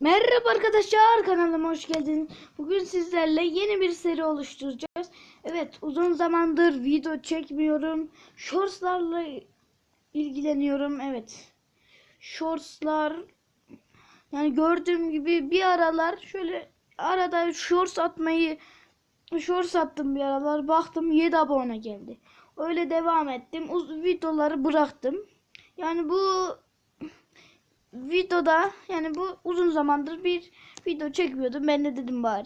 Merhaba arkadaşlar kanalıma hoş geldiniz. Bugün sizlerle yeni bir seri oluşturacağız. Evet uzun zamandır video çekmiyorum. Shortslarla ilgileniyorum. Evet. Shortslar yani gördüğüm gibi bir aralar şöyle arada shorts atmayı shorts attım bir aralar. Baktım 7 abone geldi. Öyle devam ettim. Uz videoları bıraktım. Yani bu videoda yani bu uzun zamandır bir video çekmiyordum. Ben de dedim bari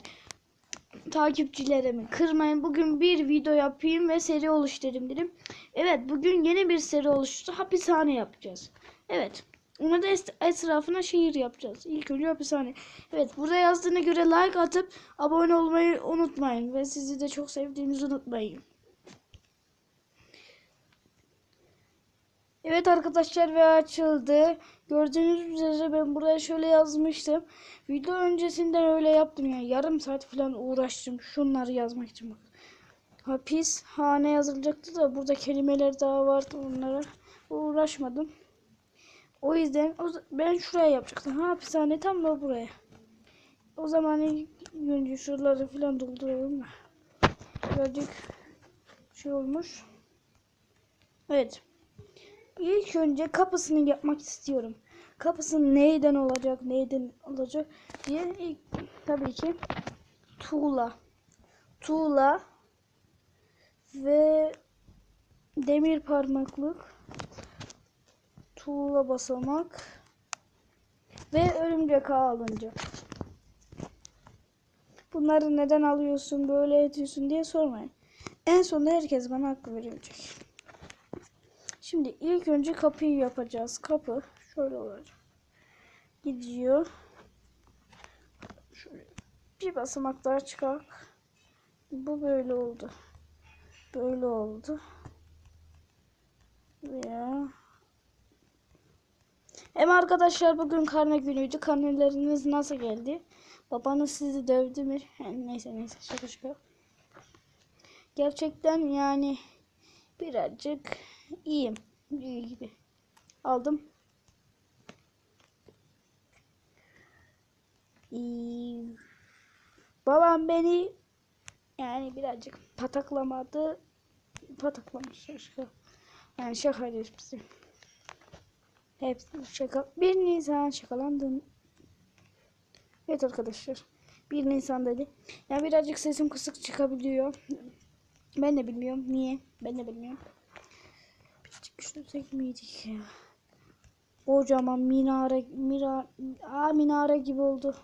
takipçilerimi kırmayın. Bugün bir video yapayım ve seri oluşturayım dedim. Evet bugün yeni bir seri oluştu. Hapishane yapacağız. Evet. Ona da etrafına şehir yapacağız. İlk önce hapishane. Evet burada yazdığına göre like atıp abone olmayı unutmayın. Ve sizi de çok sevdiğinizi unutmayın. Evet arkadaşlar ve açıldı. Gördüğünüz üzere ben buraya şöyle yazmıştım. Video öncesinden öyle yaptım yani yarım saat falan uğraştım şunları yazmak için bak. Hapis hane yazılacaktı da burada kelimeler daha vardı onlara uğraşmadım. O yüzden ben şuraya yapacaktım. Hapishane tam da buraya. O zaman önce şuraları falan dolduralım da. Birazcık şey olmuş. Evet. İlk önce kapısını yapmak istiyorum. Kapısı neyden olacak, neyden olacak diye ilk tabii ki tuğla. Tuğla ve demir parmaklık, tuğla basamak ve örümcek ağı alınacak. Bunları neden alıyorsun, böyle ediyorsun diye sormayın. En sonunda herkes bana hakkı verecek. Şimdi ilk önce kapıyı yapacağız. Kapı şöyle olacak. Gidiyor. Şöyle bir basamak daha çıkar. Bu böyle oldu. Böyle oldu. Veya hem arkadaşlar bugün karne günüydü. Karneleriniz nasıl geldi? Babanız sizi dövdü mü? Yani neyse neyse şaka şaka. Gerçekten yani birazcık iyiyim. İyi gibi. Aldım. İyi. Babam beni yani birazcık pataklamadı. Pataklamış şaka. Yani şakaydı hepsi. Hepsi şaka. Bir Nisan şakalandım. Evet arkadaşlar. Bir Nisan dedi. Ya birazcık sesim kısık çıkabiliyor. Ben de bilmiyorum niye. Ben de bilmiyorum. Düşünsek miydik ya? Kocaman minare, mira, aa, minare gibi oldu.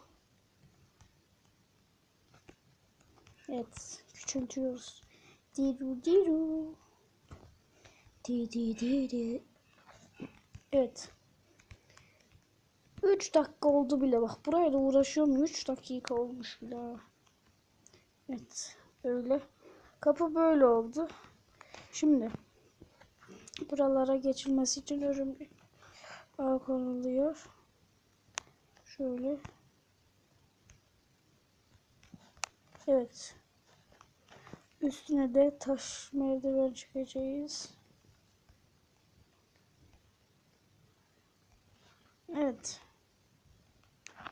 Evet, küçültüyoruz. Diru diru. Di di di di. Evet. 3 dakika oldu bile bak. Buraya da uğraşıyorum. 3 dakika olmuş bile. Evet. Böyle. Kapı böyle oldu. Şimdi buralara geçilmesi için örümcek ağ konuluyor. Şöyle. Evet. Üstüne de taş merdiven çıkacağız. Evet.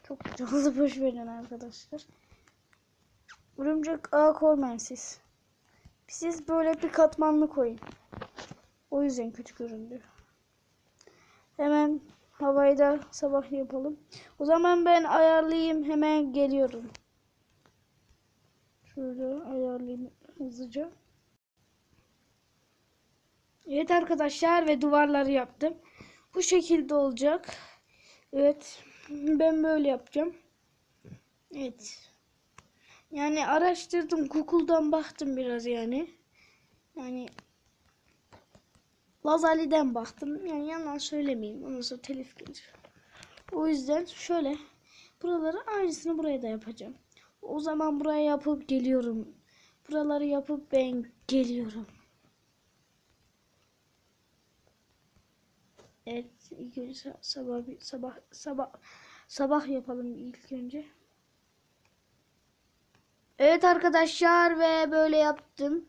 Çok hızlı boş verin arkadaşlar. Örümcek ağ koymayın siz. Siz böyle bir katmanlı koyun. O yüzden kötü göründü. Hemen havayı da sabah yapalım. O zaman ben ayarlayayım hemen geliyorum. Şöyle ayarlayayım hızlıca. Evet arkadaşlar ve duvarları yaptım. Bu şekilde olacak. Evet. Ben böyle yapacağım. Evet. Yani araştırdım. Google'dan baktım biraz yani. Yani Lazali'den baktım. Yani yalan söylemeyeyim. Ondan sonra telif gelir. O yüzden şöyle buraları aynısını buraya da yapacağım. O zaman buraya yapıp geliyorum. Buraları yapıp ben geliyorum. Evet, ilk önce sa- sabah sabah sabah sabah yapalım ilk önce. Evet arkadaşlar ve böyle yaptım.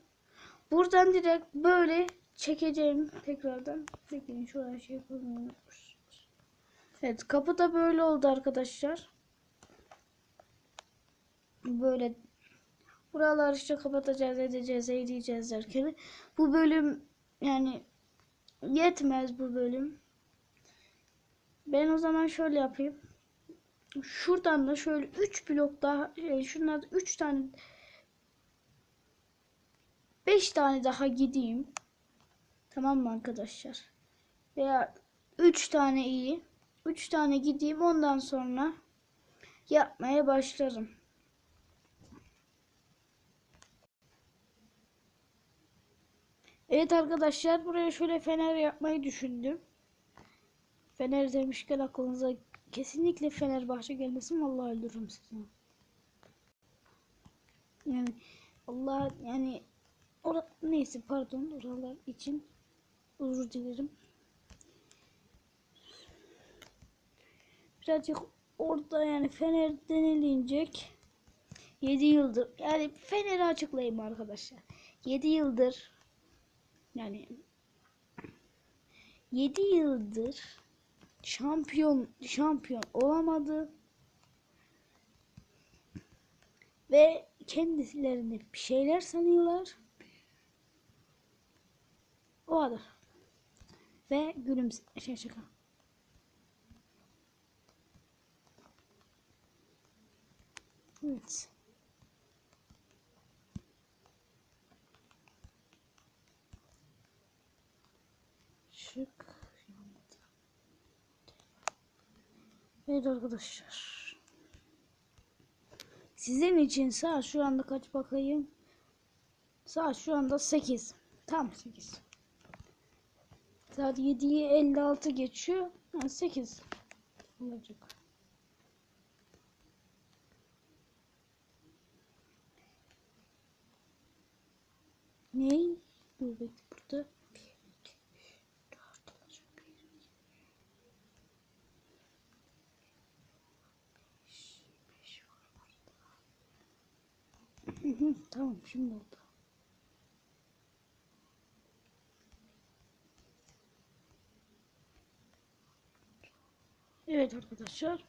Buradan direkt böyle çekeceğim tekrardan. Bekleyin şuraya şey yapalım. Evet kapı da böyle oldu arkadaşlar. böyle buralar işte kapatacağız edeceğiz eğleyeceğiz derken bu bölüm yani yetmez bu bölüm. Ben o zaman şöyle yapayım. Şuradan da şöyle 3 blok daha e, şunlar 3 tane 5 tane daha gideyim. Tamam mı arkadaşlar? Veya 3 tane iyi. 3 tane gideyim ondan sonra yapmaya başlarım. Evet arkadaşlar buraya şöyle fener yapmayı düşündüm. Fener demişken aklınıza kesinlikle Fenerbahçe gelmesin vallahi öldürürüm sizi. Yani Allah yani ora, neyse pardon oralar için özür dilerim. Birazcık orada yani Fener denilinecek 7 yıldır yani Fener'i açıklayayım arkadaşlar. 7 yıldır yani 7 yıldır şampiyon şampiyon olamadı ve kendilerini bir şeyler sanıyorlar. O kadar. Ve gülümse şey şaka. Evet. Şık. Evet arkadaşlar. Sizin için saat şu anda kaç bakayım? Saat şu anda 8. Tam 8. Saat 7'yi 56 geçiyor. Ha, 8 olacak. Ney? Dur bekle burada. Bir, iki, üç, dört olacak. Bir, iki, beş, beş var burada. Hı hı, tamam şimdi oldu. Evet arkadaşlar.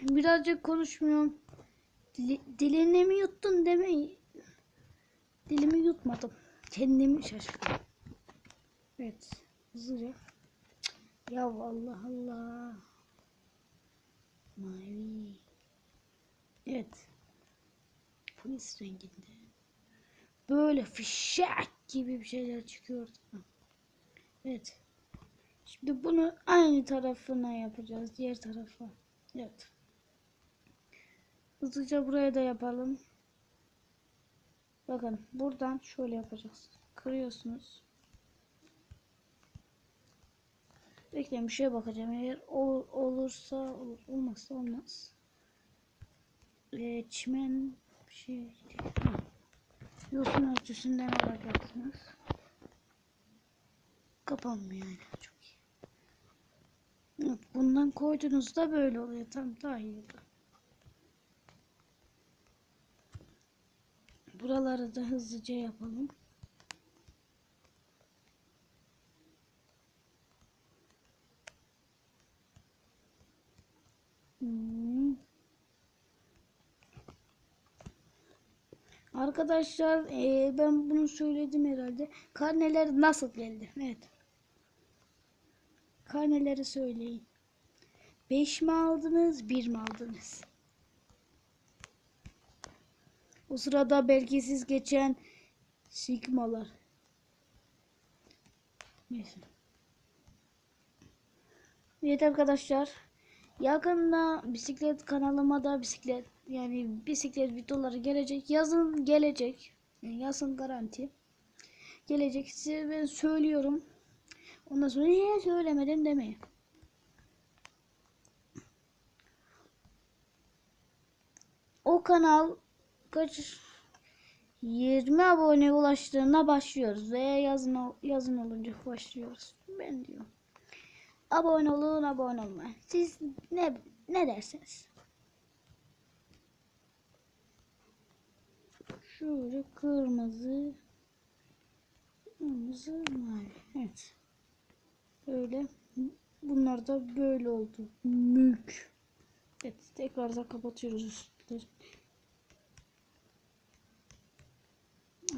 Birazcık konuşmuyorum. Dili, dilini mi yuttun demeyi. Dilimi yutmadım. Kendimi şaşırdım. Evet. Hızlıca. Ya Allah Allah. Mavi. Evet. Polis renginde. Böyle fişek gibi bir şeyler çıkıyor. Evet. Şimdi bunu aynı tarafına yapacağız. Diğer tarafa. Evet. Hızlıca buraya da yapalım. Bakın buradan şöyle yapacağız. Kırıyorsunuz. Bekleyin bir şeye bakacağım. Eğer ol, olursa olur. Olmazsa olmaz. Ee, çimen bir şey. Yosun ölçüsünden alacaksınız. Kapanmıyor yani. Bundan koyduğunuzda böyle oluyor. Tam daha iyi. Buraları da hızlıca yapalım. Hmm. Arkadaşlar eee, ben bunu söyledim herhalde. Karneler nasıl geldi? Evet. Karneleri söyleyin. 5 mi aldınız, 1 mi aldınız? O sırada belgesiz geçen sigmalar. Neyse. Evet arkadaşlar. Yakında bisiklet kanalıma da bisiklet yani bisiklet videoları gelecek. Yazın gelecek. Yazın garanti. Gelecek. Size ben söylüyorum. Ondan sonra niye söylemedin demeyin. O kanal kaç 20 abone ulaştığında başlıyoruz veya yazın yazın olunca başlıyoruz. Ben diyorum. Abone olun, abone olmayın. Siz ne ne dersiniz? Şöyle kırmızı kırmızı mavi. Evet. Böyle. Bunlar da böyle oldu. Mülk. Evet. Tekrar da kapatıyoruz üstleri.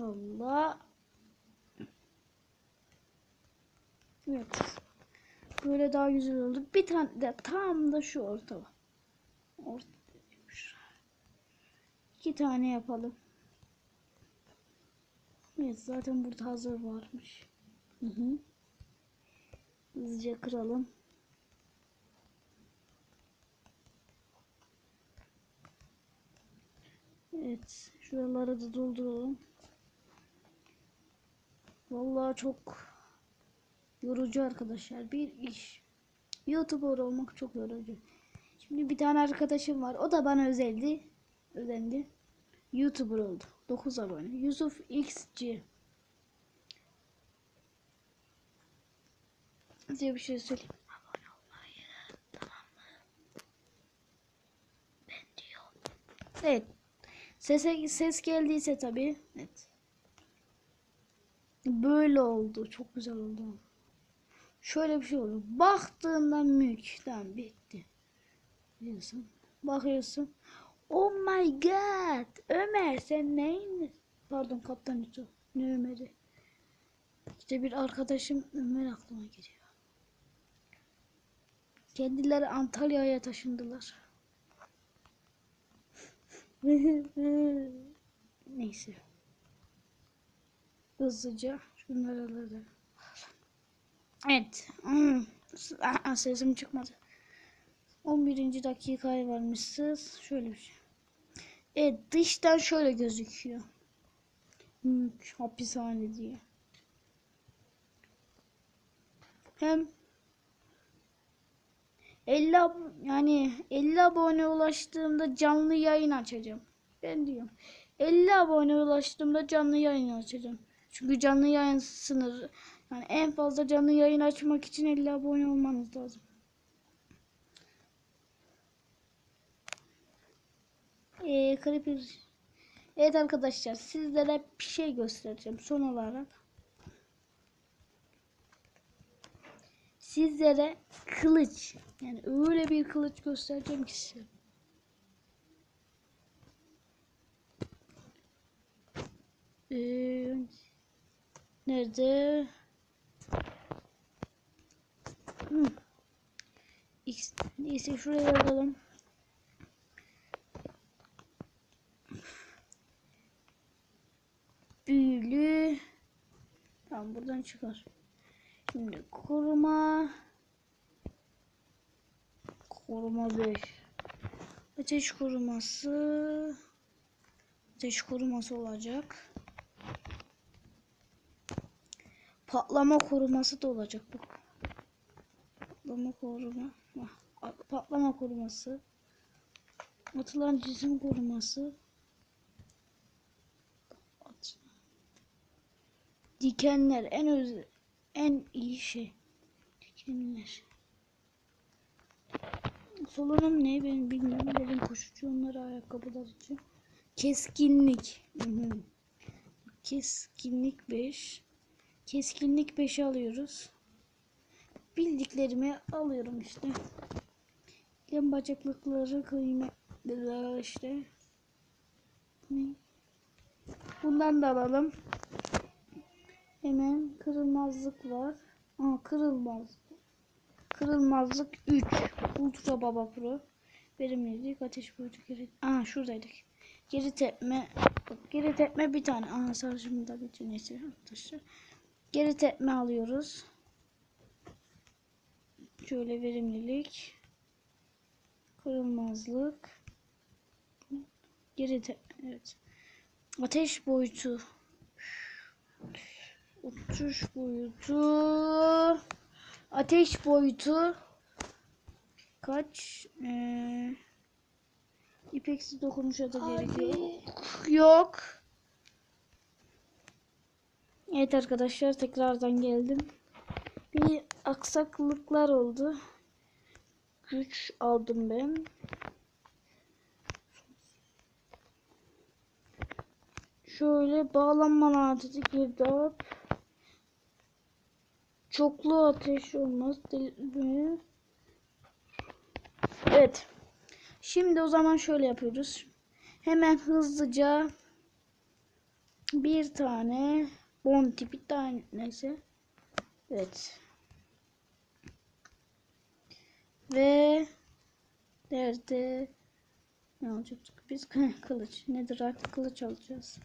Allah. Evet. Böyle daha güzel oldu. Bir tane de tam da şu orta. Orta. İki tane yapalım. Evet zaten burada hazır varmış. Hı hı. Hızlıca kıralım. Evet. Şuraları da dolduralım. Vallahi çok yorucu arkadaşlar. Bir iş. YouTuber olmak çok yorucu. Şimdi bir tane arkadaşım var. O da bana özeldi. Özendi. YouTuber oldu. 9 abone. Yusuf XC. Size bir şey söyleyeyim. Evet. Sese, ses geldiyse tabii. Evet. Böyle oldu. Çok güzel oldu. Şöyle bir şey oldu. Baktığında mülk. Tamam bitti. Diyorsun. Bakıyorsun. Oh my god. Ömer sen neyin? Pardon kaptan Yusuf. Ne Ömer'i? İşte bir arkadaşım Ömer aklıma geliyor. Kendileri Antalya'ya taşındılar. Neyse. Hızlıca şunları alalım. Evet. Hmm. Aa, sesim çıkmadı. 11. dakikaya varmışsınız. Şöyle bir şey. Evet dıştan şöyle gözüküyor. Mülk, hapishane diye. Hem 50 ab- yani 50 abone ulaştığımda canlı yayın açacağım. Ben diyorum. 50 abone ulaştığımda canlı yayın açacağım. Çünkü canlı yayın sınırı. Yani en fazla canlı yayın açmak için 50 abone olmanız lazım. Ee, Creeper. Evet arkadaşlar sizlere bir şey göstereceğim son olarak. Sizlere kılıç yani öyle bir kılıç göstereceğim ki size. Ee, nerede? Hmm. Neyse şuraya yazalım. Büyülü. Tamam buradan çıkar. Şimdi koruma. Koruma 5. Ateş koruması. Ateş koruması olacak. Patlama koruması da olacak bu. Patlama koruma. Patlama koruması. Atılan cisim koruması. Dikenler en öz iyi şey. Solunum ne ben bilmiyorum. Dedim koşucu onları ayakkabılar için. Keskinlik. Keskinlik 5. Keskinlik 5'i alıyoruz. Bildiklerimi alıyorum işte. Yan bacaklıkları kıymetli işte. Bundan da alalım. Hemen kırılmazlık var. Aa kırılmaz. Kırılmazlık 3. Ultra Baba Pro. Verimlilik ateş boyutu geri. Aa şuradaydık. Geri tepme. Geri tepme bir tane. Aa sarjımı da bitiyor neyse arkadaşlar. Geri tepme alıyoruz. Şöyle verimlilik. Kırılmazlık. Geri tepme. Evet. Ateş boyutu. Uçuş boyutu. Ateş boyutu. Kaç? Ee, ipeksi dokunuşa da gerek yok. Yok. Evet arkadaşlar tekrardan geldim. Bir aksaklıklar oldu. Güç aldım ben. Şöyle bağlanma laneti girdap. Çoklu ateş olmaz. Evet. Şimdi o zaman şöyle yapıyoruz. Hemen hızlıca bir tane bounty bir tane neyse. Evet. Ve nerede ne alacaktık biz? Kılıç. Nedir artık kılıç alacağız.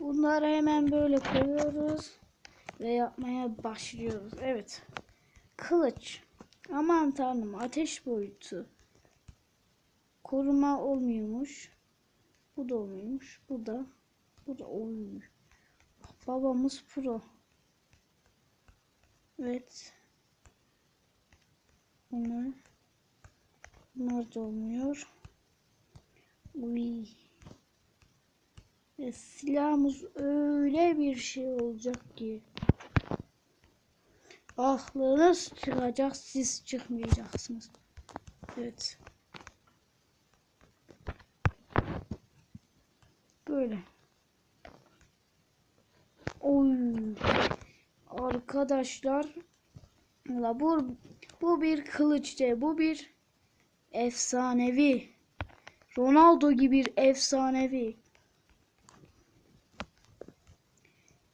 Bunları hemen böyle koyuyoruz ve yapmaya başlıyoruz. Evet. Kılıç. Aman tanrım ateş boyutu. Koruma olmuyormuş. Bu da olmuyormuş. Bu da. Bu da olmuyor. Babamız pro. Evet. Bunlar. Bunlar da olmuyor. Uy. E, silahımız öyle bir şey olacak ki. Aklınız çıkacak siz çıkmayacaksınız. Evet. Böyle. Oy. Arkadaşlar. La bu, bu bir kılıç değil. Bu bir efsanevi. Ronaldo gibi bir efsanevi.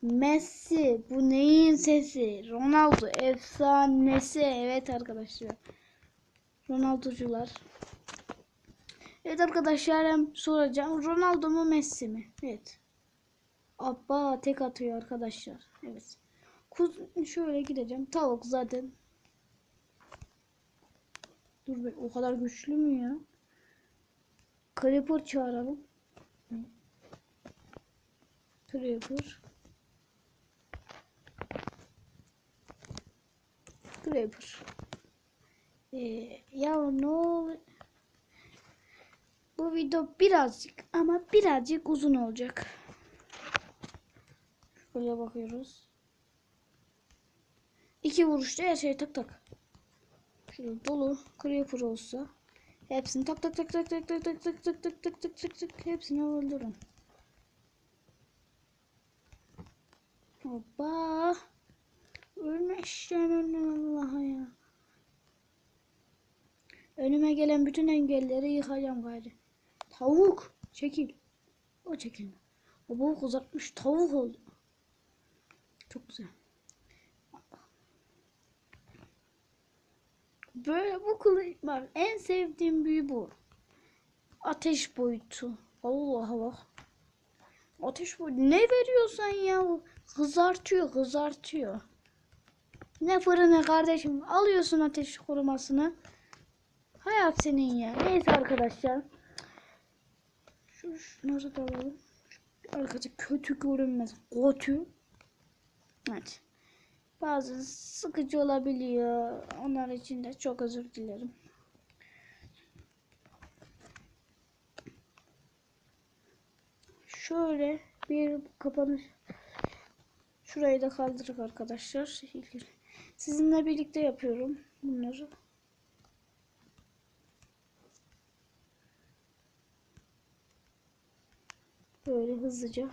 Messi bu neyin sesi? Ronaldo efsanesi. Evet arkadaşlar. Ronaldocular. Evet arkadaşlar hem soracağım. Ronaldo mu Messi mi? Evet. Abba tek atıyor arkadaşlar. Evet. Kuz şöyle gideceğim. Tavuk zaten. Dur be o kadar güçlü mü ya? Creeper çağıralım. Creeper. Creeper. Ee, ya ne olur. Bu video birazcık ama birazcık uzun olacak. Şöyle bakıyoruz. İki vuruşta her şey tak tak. Şöyle dolu creeper olsa hepsini tak tak tak tak tak tak tak tak tak tak tak tak tak tak hepsini öldürün. Hoppa. Ölme işlem önüne Allah'a ya. Önüme gelen bütün engelleri yıkacağım gayri. Tavuk. Çekil. O çekilme. O boğuk uzatmış tavuk oldu. Çok güzel. Böyle bu kılıç bak en sevdiğim büyü bu. Ateş boyutu. Allah bak. Ateş boyutu. Ne veriyorsan ya kızartıyor kızartıyor. Ne fırını kardeşim alıyorsun ateş korumasını. Hayat senin ya. Neyse arkadaşlar. Şu şunları da alalım. Arkada kötü görünmez. Kötü. Evet. Bazı sıkıcı olabiliyor. Onlar için de çok özür dilerim. Şöyle bir kapanış. Şurayı da kaldırık arkadaşlar. Sizinle birlikte yapıyorum bunları. Böyle hızlıca.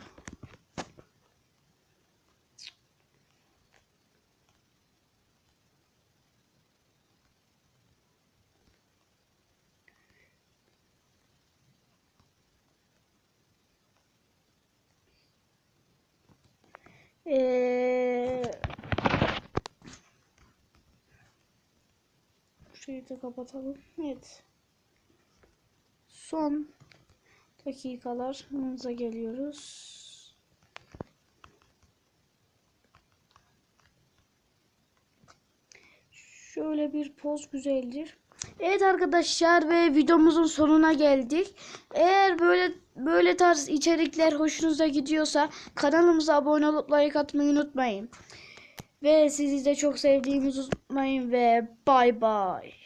Ee, da kapatalım. Evet. Son dakikalarımıza geliyoruz. Şöyle bir poz güzeldir. Evet arkadaşlar ve videomuzun sonuna geldik. Eğer böyle böyle tarz içerikler hoşunuza gidiyorsa kanalımıza abone olup like atmayı unutmayın. Ve sizi de çok sevdiğimizi unutmayın ve bay bay.